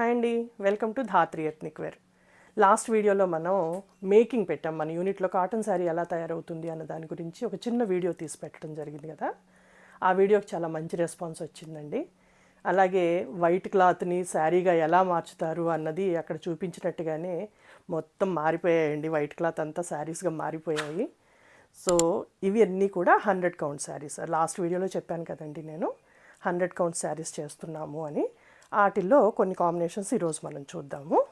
Hi అండి. Welcome to Dhatri ethnic wear last వీడియోలో మనం మేకింగ్ పెట్టాం. మన యూనిట్లో కాటన్ శారీ ఎలా తయారవుతుంది అన్న దాని గురించి ఒక చిన్న వీడియో తీసి పెట్టడం జరిగింది కదా. ఆ వీడియోకి చాలా మంచి రెస్పాన్స్ వచ్చిందండి. అలాగే వైట్ క్లాత్ని శారీగా ఎలా మార్చుతారు అన్నది అక్కడ చూపించినట్టుగానే మొత్తం మారిపోయాయండి. వైట్ క్లాత్ అంతా శారీస్గా మారిపోయాయి. సో ఇవి అన్నీ కూడా హండ్రెడ్ కౌంట్ శారీస్. లాస్ట్ వీడియోలో చెప్పాను కదండి నేను. హండ్రెడ్ కౌంట్ శారీస్ చేస్తున్నాము అని. వాటిల్లో కొన్ని కాంబినేషన్స్ ఈరోజు మనం చూద్దాము.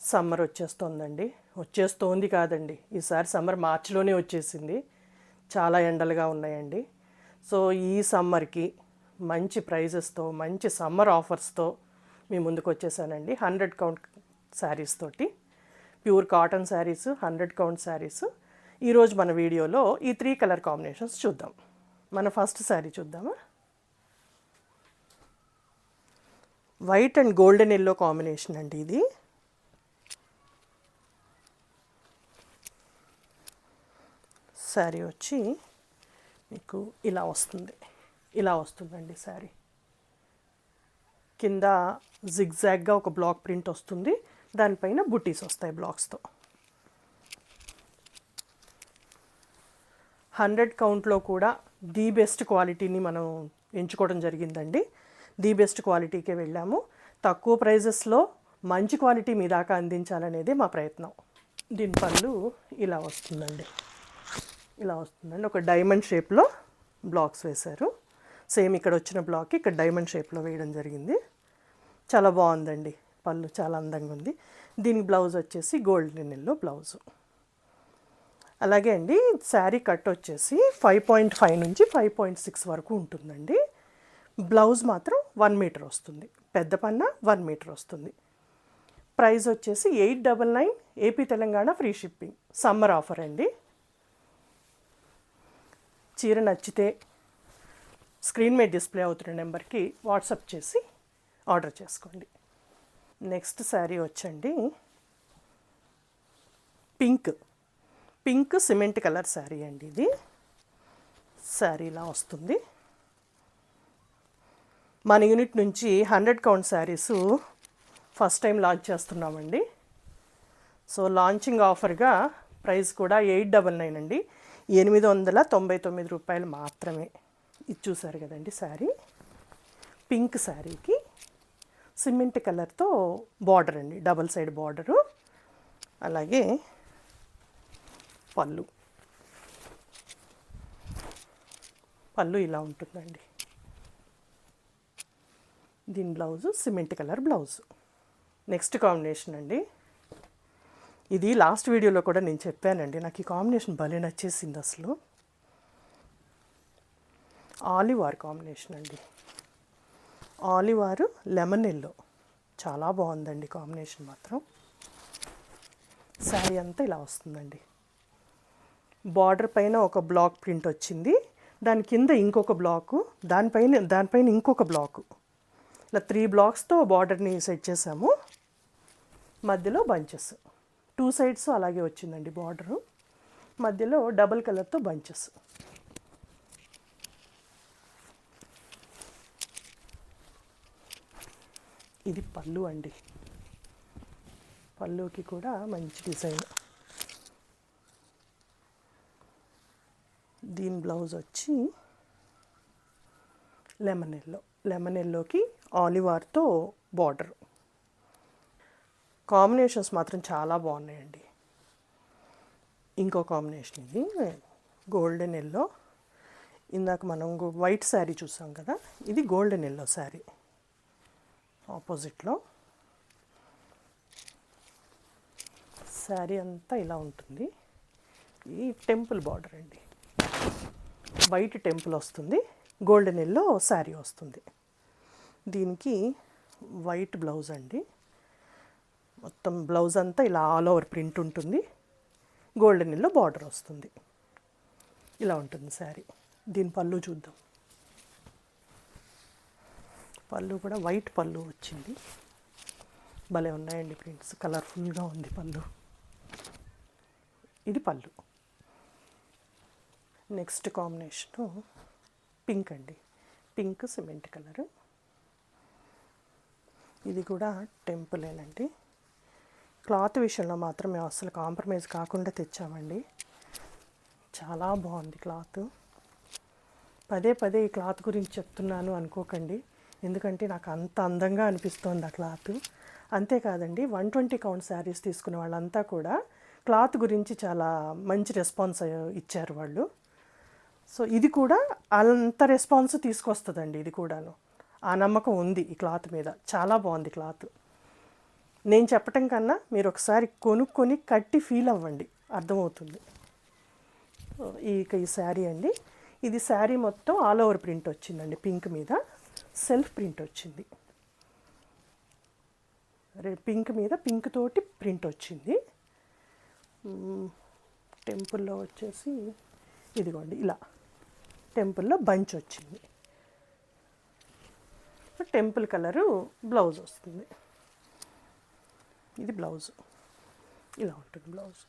సమ్మర్ వచ్చేస్తోందండి. వచ్చేస్తోంది కాదండి. ఈసారి సమ్మర్ మార్చిలోనే వచ్చేసింది. చాలా ఎండలుగా ఉన్నాయండి. సో ఈ సమ్మర్కి మంచి ప్రైజెస్తో మంచి సమ్మర్ ఆఫర్స్తో మీ ముందుకు వచ్చేసానండి. హండ్రెడ్ కౌంట్ శారీస్ తోటి. Pure cotton saris hundred count saris. ఈరోజు మన వీడియోలో ఈ త్రీ కలర్ కాంబినేషన్స్ చూద్దాం. మన ఫస్ట్ శారీ చూద్దామా? White and golden yellow combination అండి ఇది. శారీ వచ్చి మీకు ఇలా వస్తుంది. ఇలా వస్తుందండి శారీ కింద జిగ్జాగ్గా ఒక బ్లాక్ ప్రింట్ వస్తుంది. దానిపైన బుటీస్ వస్తాయి బ్లాక్స్తో. హండ్రెడ్ కౌంట్లో కూడా ది బెస్ట్ క్వాలిటీని మనం ఎంచుకోవడం జరిగిందండి. ది బెస్ట్ క్వాలిటీకే వెళ్ళాము. తక్కువ ప్రైజెస్లో మంచి క్వాలిటీ మీ దాకా అందించాలనేది మా ప్రయత్నం. దీని పళ్ళు ఇలా వస్తుందండి. ఇలా వస్తుందండి. ఒక డైమండ్ షేప్లో బ్లాక్స్ వేశారు. సేమ్ ఇక్కడ వచ్చిన బ్లాక్ ఇక్కడ డైమండ్ షేప్లో వేయడం జరిగింది. చాలా బాగుందండి. పళ్ళు చాలా అందంగా ఉంది. దీని బ్లౌజ్ వచ్చేసి గోల్డెన్ ఎల్లో బ్లౌజు. అలాగే అండి శారీ కట్ వచ్చేసి ఫైవ్ పాయింట్ ఫైవ్ నుంచి ఫైవ్ పాయింట్ సిక్స్ వరకు ఉంటుందండి. బ్లౌజ్ మాత్రం వన్ మీటర్ వస్తుంది. పెద్ద పన్న వన్ మీటర్ వస్తుంది. ప్రైస్ వచ్చేసి eight double nine AP Telangana free shipping. Summer offer అండి. చీర నచ్చితే స్క్రీన్ మీద డిస్ప్లే అవుతున్న నెంబర్కి వాట్సాప్ చేసి ఆర్డర్ చేసుకోండి. నెక్స్ట్ శారీ వచ్చండి. Pink. Pink cement colour sari అండి ఇది. శారీ ఇలా వస్తుంది. మన యూనిట్ నుంచి hundred count saris first time launch చేస్తున్నామండి. సో లాంచింగ్ ఆఫర్గా ప్రైస్ కూడా ఎయిట్ డబల్ నైన్ అండి. ఎనిమిది వందల తొంభై తొమ్మిది రూపాయలు మాత్రమే. ఇది చూసారు కదండి శారీ. పింక్ శారీకి సిమెంట్ కలర్తో బార్డర్ అండి. Double side border. అలాగే పళ్ళు. పళ్ళు ఇలా ఉంటుందండి. దీని blouse cement colour blouse. Next combination అండి. ఇది లాస్ట్ వీడియోలో కూడా నేను చెప్పానండి. నాకు ఈ కాంబినేషన్ భలే నచ్చేసింది అసలు. ఆలివ్ ఆర్ కాంబినేషన్ అండి. ఆలివారు లెమన్ ఎల్లో. చాలా బాగుందండి కాంబినేషన్ మాత్రం. శారీ అంతా ఇలా వస్తుందండి. బార్డర్ పైన ఒక బ్లాక్ ప్రింట్ వచ్చింది. దాని కింద ఇంకొక బ్లాకు దానిపైన దానిపైన ఇంకొక బ్లాకు. ఇలా త్రీ బ్లాక్స్తో బార్డర్ని సెట్ చేసాము. మధ్యలో బంచెస్ టూ సైడ్స్ అలాగే వచ్చిందండి బార్డరు మధ్యలో డబుల్ కలర్తో బంచెస్ ఇది పళ్ళు అండి. పళ్ళుకి కూడా మంచి డిజైన్. దీని బ్లౌజ్ వచ్చి లెమన్ ఎల్లో లెమన్ ఎల్లోకి ఆలివార్తో బార్డర్. కాంబినేషన్స్ మాత్రం చాలా బాగున్నాయండి. ఇంకో కాంబినేషన్ ఇది గోల్డెన్ ఎల్లో. ఇందాక మనం వైట్ శారీ చూసాం కదా ఇది గోల్డెన్ ఎల్లో శారీ. ఆపోజిట్లో శారీ అంతా ఇలా ఉంటుంది. ఈ టెంపుల్ బార్డర్ అండి. వైట్ టెంపుల్ వస్తుంది. గోల్డెన్ ఎల్లో శారీ వస్తుంది. దీనికి వైట్ బ్లౌజ్ అండి. మొత్తం బ్లౌజ్ అంతా ఇలా ఆల్ ఓవర్ ప్రింట్ ఉంటుంది. గోల్డెన్ ఎల్లో బార్డర్ వస్తుంది. ఇలా ఉంటుంది శారీ. దీని పళ్ళు చూద్దాం. పళ్ళు కూడా వైట్ పళ్ళు వచ్చింది. భలే ఉన్నాయండి ప్రింట్స్. కలర్ఫుల్గా ఉంది పళ్ళు. ఇది పళ్ళు. నెక్స్ట్ కాంబినేషను పింక్ అండి. Pink cement colour. ఇది కూడా టెంపులేనండి. క్లాత్ విషయంలో మాత్రం మేము అసలు కాంప్రమైజ్ కాకుండా తెచ్చామండి. చాలా బాగుంది క్లాత్. పదే పదే ఈ క్లాత్ గురించి చెప్తున్నాను అనుకోకండి. ఎందుకంటే నాకు అంత అందంగా అనిపిస్తోంది ఆ క్లాత్. అంతేకాదండి వన్ ట్వంటీ కౌంట్ శారీస్ తీసుకున్న వాళ్ళంతా కూడా క్లాత్ గురించి చాలా మంచి రెస్పాన్స్ ఇచ్చారు వాళ్ళు. సో ఇది కూడా అంత రెస్పాన్స్ తీసుకొస్తుందండి ఇది కూడాను. ఆ నమ్మకం ఉంది ఈ క్లాత్ మీద. చాలా బాగుంది క్లాత్. నేను చెప్పటం కన్నా మీరు ఒకసారి కొనుక్కొని కట్టి ఫీల్ అవ్వండి. అర్థమవుతుంది. ఈ ఈ శారీ అండి. ఇది శారీ మొత్తం ఆల్ ఓవర్ ప్రింట్ వచ్చిందండి. పింక్ మీద సెల్ఫ్ ప్రింట్ వచ్చింది. పింక్ మీద పింక్ తోటి ప్రింట్ వచ్చింది. టెంపుల్లో వచ్చేసి ఇదిగోండి ఇలా. టెంపుల్లో బంచ్ వచ్చింది. టెంపుల్ కలరు బ్లౌజ్ వస్తుంది. ఇది బ్లౌజ్. ఇలా ఉంటుంది బ్లౌజ్.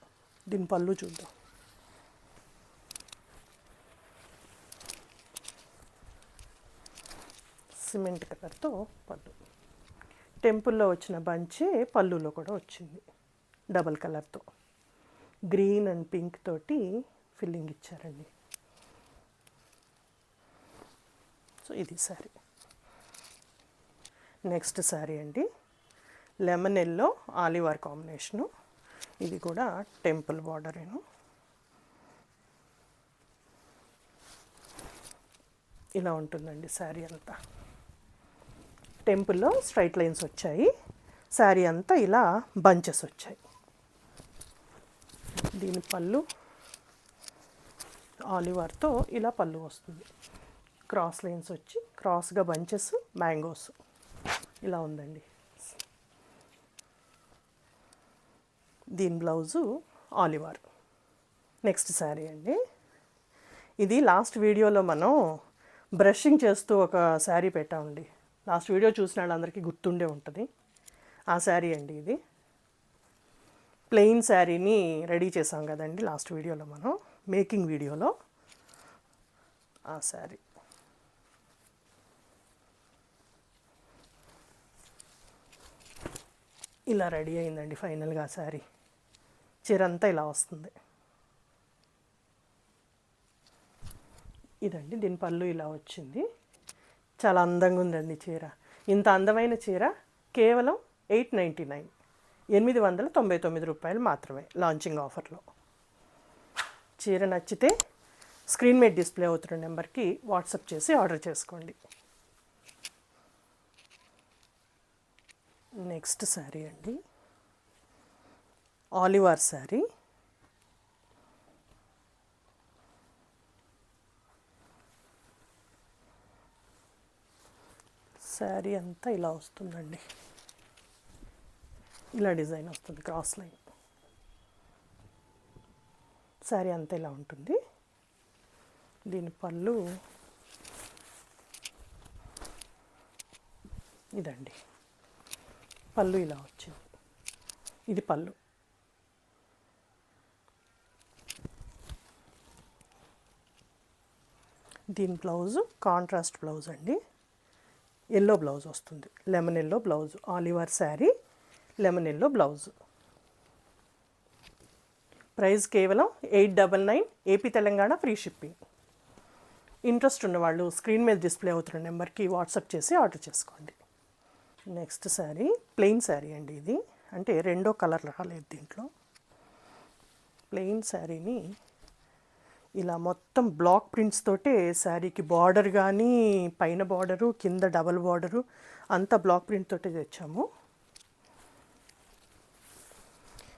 దీని పళ్ళు చూద్దాం. సిమెంట్ కలర్తో పళ్ళు. టెంపుల్లో వచ్చిన బంచే పళ్ళులో కూడా వచ్చింది. డబల్ కలర్తో. గ్రీన్ అండ్ పింక్ తోటి ఫిల్లింగ్ ఇచ్చారండి. సో ఇది శారీ. నెక్స్ట్ శారీ అండి. లెమన్ ఎల్లో ఆలివార్ కాంబినేషను. ఇది కూడా టెంపుల్ బార్డరేను. ఇలా ఉంటుందండి శారీ అంతా. టెంపుల్లో స్ట్రైట్ లైన్స్ వచ్చాయి. శారీ అంతా ఇలా బంచెస్ వచ్చాయి. దీని పళ్ళు ఆలివర్తో ఇలా పళ్ళు వస్తుంది. క్రాస్ లైన్స్ వచ్చి క్రాస్గా బంచెస్ మ్యాంగోస్. ఇలా ఉందండి. దీని బ్లౌజు ఆలివార్. నెక్స్ట్ శారీ అండి. ఇది లాస్ట్ వీడియోలో మనం బ్రషింగ్ చేస్తూ ఒక శారీ పెట్టామండి. లాస్ట్ వీడియో చూసిన వాళ్ళందరికీ గుర్తుండే ఉంటుంది. ఆ శారీ అండి ఇది. ప్లెయిన్ శారీని రెడీ చేసాం కదండి లాస్ట్ వీడియోలో మనం. మేకింగ్ వీడియోలో ఆ శారీ. ఇలా రెడీ అయిందండి ఫైనల్గా ఆ శారీ. చీర అంతా ఇలా వస్తుంది. ఇదండి దీని పళ్ళు ఇలా వచ్చింది. చాలా అందంగా ఉందండి చీర. ఇంత అందమైన చీర కేవలం ఎయిట్ నైంటీ నైన్. ఎనిమిది వందల తొంభై తొమ్మిది రూపాయలు మాత్రమే లాంచింగ్ ఆఫర్లో. చీర నచ్చితే స్క్రీన్ మీద డిస్ప్లే అవుతున్న నెంబర్కి వాట్సాప్ చేసి ఆర్డర్ చేసుకోండి. నెక్స్ట్ శారీ అండి. ఆలివార్ శారీ. శారీ అంతా ఇలా వస్తుందండి. ఇలా డిజైన్ వస్తుంది క్రాస్ లైన్. శారీ అంతా ఇలా ఉంటుంది. దీని పళ్ళు ఇదండి. పళ్ళు ఇలా వచ్చింది. ఇది పళ్ళు. దీని బ్లౌజు కాంట్రాస్ట్ బ్లౌజ్ అండి. ఎల్లో బ్లౌజ్ వస్తుంది. Lemon yellow blouse Oliver sari lemon yellow blouse. Price కేవలం eight double nine AP Telangana free shipping. Interest ఉన్నవాళ్ళు స్క్రీన్ మీద డిస్ప్లే అవుతున్న నెంబర్కి వాట్సాప్ చేసి ఆర్డర్ చేసుకోండి. నెక్స్ట్ శారీ ప్లెయిన్ శారీ అండి ఇది. అంటే రెండో కలర్ రాలేదు దీంట్లో. ప్లెయిన్ శారీని ఇలా మొత్తం బ్లాక్ ప్రింట్స్ తోటే శారీకి బార్డర్ కానీ పైన బార్డరు కింద డబల్ బార్డరు అంతా బ్లాక్ ప్రింట్ తోటే తెచ్చాము.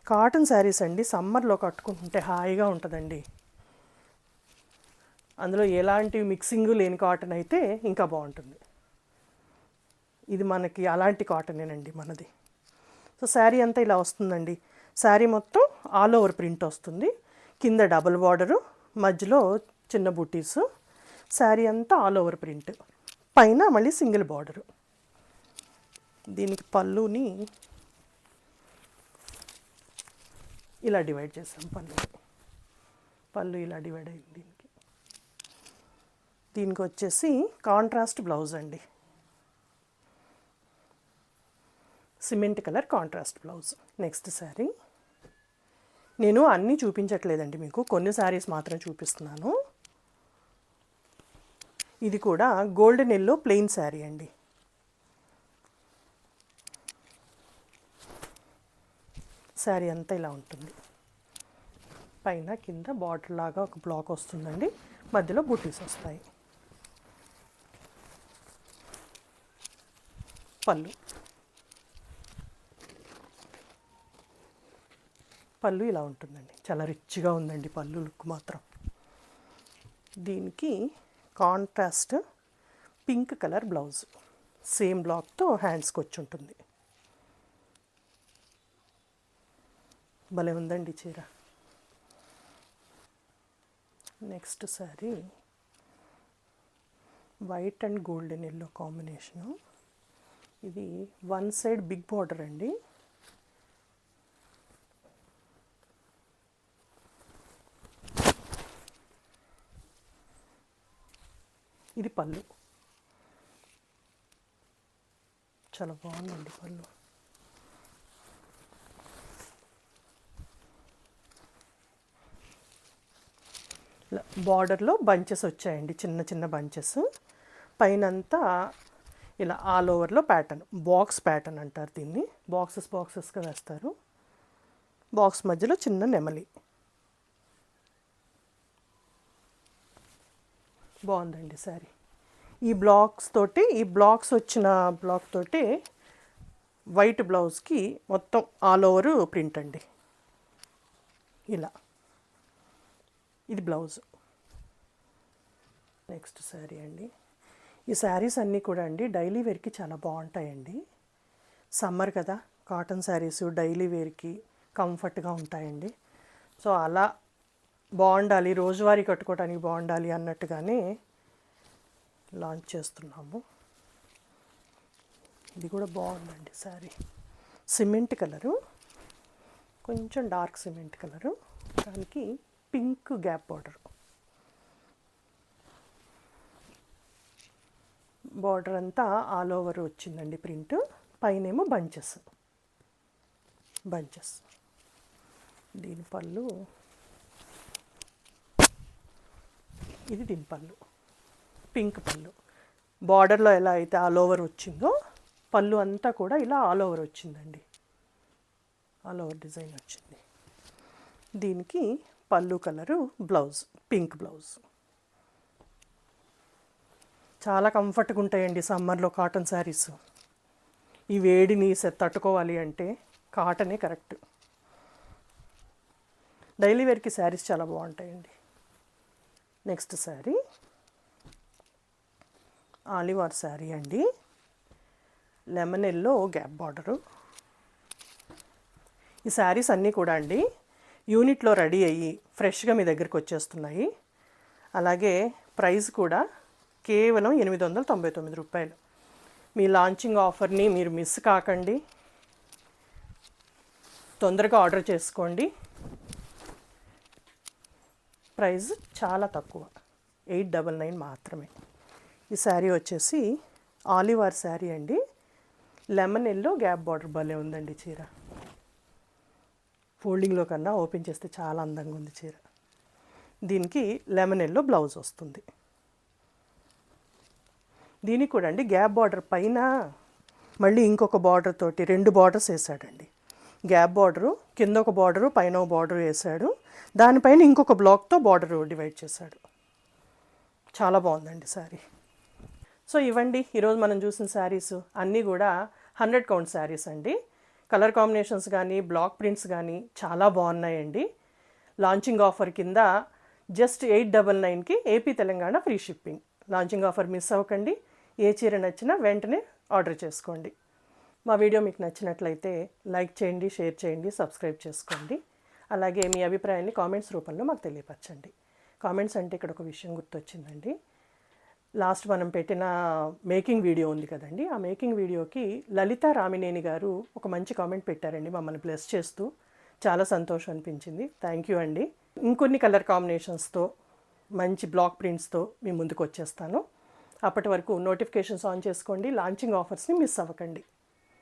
కాటన్ శారీస్ అండి సమ్మర్లో కట్టుకుంటుంటే హాయిగా ఉంటుందండి. అందులో ఎలాంటి మిక్సింగ్ లేని కాటన్ అయితే ఇంకా బాగుంటుంది. ఇది మనకి అలాంటి కాటనేనండి మనది. సో శారీ అంతా ఇలా వస్తుందండి. శారీ మొత్తం ఆల్ ఓవర్ ప్రింట్ వస్తుంది. కింద డబుల్ బార్డరు మధ్యలో చిన్న బుటీస్. శారీ అంతా ఆల్ ఓవర్ ప్రింట్. పైన మళ్ళీ సింగిల్ బార్డరు. దీనికి పళ్ళుని ఇలా డివైడ్ చేసాం పళ్ళు. పళ్ళు ఇలా డివైడ్ అయింది దీనికి. దీనికి వచ్చేసి కాంట్రాస్ట్ బ్లౌజ్ అండి cement colour contrast blouse. Next sari నేను అన్నీ చూపించట్లేదండి మీకు. కొన్ని శారీస్ మాత్రం చూపిస్తున్నాను. ఇది కూడా గోల్డెన్ ఎల్లో ప్లెయిన్ శారీ అండి. శారీ అంతా ఇలా ఉంటుంది. పైన కింద బాటిల్ లాగా ఒక బ్లాక్ వస్తుందండి. మధ్యలో బుటీస్ వస్తాయి. పళ్ళు. పళ్ళు ఇలా ఉంటుందండి. చాలా రిచ్గా ఉందండి పళ్ళు లుక్ మాత్రం. దీనికి contrast pink colour blouse. Same బ్లాక్తో హ్యాండ్స్కి వచ్చి ఉంటుంది. భలే ఉందండి చీర. Next sari white and golden yellow combination. ఇది వన్ సైడ్ బిగ్ బార్డర్ అండి. ఇది పళ్ళు. చాలా బాగుందండి పళ్ళు. ఇలా బార్డర్లో బంచెస్ వచ్చాయండి చిన్న చిన్న బంచెస్. పైనంతా ఇలా ఆల్ ఓవర్లో ప్యాటర్న్ బాక్స్ ప్యాటర్న్ అంటారు దీన్ని. బాక్సెస్ బాక్సెస్గా వేస్తారు. బాక్స్ మధ్యలో చిన్న నెమలి. బాగుందండి సారీ. ఈ బ్లాక్స్ తోటి ఈ బ్లాక్స్ వచ్చిన బ్లాక్ తోటి వైట్ బ్లౌజ్కి మొత్తం ఆల్ ఓవర్ ప్రింట్ అండి. ఇలా. ఇది బ్లౌజ్. నెక్స్ట్ శారీ అండి. ఈ శారీస్ అన్నీ కూడా అండి డైలీ వేర్కి చాలా బాగుంటాయండి. సమ్మర్ కదా కాటన్ శారీస్ డైలీ వేర్కి కంఫర్ట్గా ఉంటాయండి. సో అలా బాగుండాలి రోజువారీ కట్టుకోవడానికి బాగుండాలి అన్నట్టుగానే లాంచ్ చేస్తున్నాము. ఇది కూడా బాగుందండి సారీ సిమెంట్ కలరు. కొంచెం డార్క్ సిమెంట్ కలరు. దానికి పింక్ గ్యాప్ బార్డర్. బార్డర్ అంతా ఆల్ ఓవర్ వచ్చిందండి ప్రింట్. పైనేమో బంచెస్. బంచెస్. దీని పళ్ళు ఇది దీని పళ్ళు. పింక్ పళ్ళు. బార్డర్లో ఎలా అయితే ఆల్ ఓవర్ వచ్చిందో పళ్ళు అంతా కూడా ఇలా ఆల్ ఓవర్ వచ్చిందండి. ఆల్ ఓవర్ డిజైన్ వచ్చింది. దీనికి పళ్ళు కలరు బ్లౌజ్ పింక్ బ్లౌజ్ చాలా కంఫర్ట్గా ఉంటాయండి సమ్మర్లో కాటన్ శారీస్ ఈ వేడిని తట్టుకోవాలి అంటే కాటనే కరెక్ట్ డైలీ వేర్కి శారీస్ చాలా బాగుంటాయండి. నెక్స్ట్ శారీ. ఆలివార్ శారీ అండి. Lemon yellow gap border. ఈ శారీస్ అన్నీ కూడా అండి యూనిట్లో రెడీ అయ్యి ఫ్రెష్గా మీ దగ్గరికి వచ్చేస్తున్నాయి. అలాగే ప్రైస్ కూడా కేవలం ఎనిమిది వందల తొంభై తొమ్మిది రూపాయలు. మీ లాంచింగ్ ఆఫర్ని మీరు మిస్ కాకండి. తొందరగా ఆర్డర్ చేసుకోండి. ప్రైస్ చాలా తక్కువ. ఎయిట్ డబల్ నైన్ మాత్రమే. ఈ శారీ వచ్చేసి ఆలివార్ శారీ అండి. లెమన్ ఎల్లో గ్యాప్ బార్డర్ భలే ఉందండి చీర. ఫోల్డింగ్లో కన్నా ఓపెన్ చేస్తే చాలా అందంగా ఉంది చీర. దీనికి లెమన్ ఎల్లో బ్లౌజ్ వస్తుంది. దీనికి కూడా అండి గ్యాప్ బార్డర్ పైన మళ్ళీ ఇంకొక బార్డర్ తోటి రెండు బార్డర్స్ వేసాడండి. గ్యాప్ బార్డరు కింద ఒక బార్డరు పైన ఒక బార్డర్ వేసాడు. దానిపైన ఇంకొక బ్లాక్తో బార్డర్ డివైడ్ చేశాడు. చాలా బాగుందండి శారీ. సో ఇవ్వండి. ఈరోజు మనం చూసిన శారీస్ అన్నీ కూడా హండ్రెడ్ కౌంట్ శారీస్ అండి. కలర్ కాంబినేషన్స్ కానీ బ్లాక్ ప్రింట్స్ కానీ చాలా బాగున్నాయండి. లాంచింగ్ ఆఫర్ కింద జస్ట్ ఎయిట్ డబల్ నైన్కి AP Telangana free shipping. Launching offer miss అవ్వకండి. ఏ చీర నచ్చినా వెంటనే ఆర్డర్ చేసుకోండి. మా వీడియో మీకు నచ్చినట్లయితే లైక్ చేయండి షేర్ చేయండి సబ్స్క్రైబ్ చేసుకోండి. అలాగే మీ అభిప్రాయాన్ని కామెంట్స్ రూపంలో మాకు తెలియపరచండి. కామెంట్స్ అంటే ఇక్కడ ఒక విషయం గుర్తొచ్చిందండి. లాస్ట్ మనం పెట్టిన మేకింగ్ వీడియో ఉంది కదండి. ఆ మేకింగ్ వీడియోకి లలిత రామినేని గారు ఒక మంచి కామెంట్ పెట్టారండి మమ్మల్ని బ్లెస్ చేస్తూ. చాలా సంతోషం అనిపించింది. థ్యాంక్ యూ అండి. ఇంకొన్ని కలర్ కాంబినేషన్స్తో మంచి బ్లాక్ ప్రింట్స్తో మీ ముందుకు వచ్చేస్తాను. అప్పటి వరకు నోటిఫికేషన్స్ ఆన్ చేసుకోండి. లాంచింగ్ ఆఫర్స్ని మిస్ అవ్వకండి.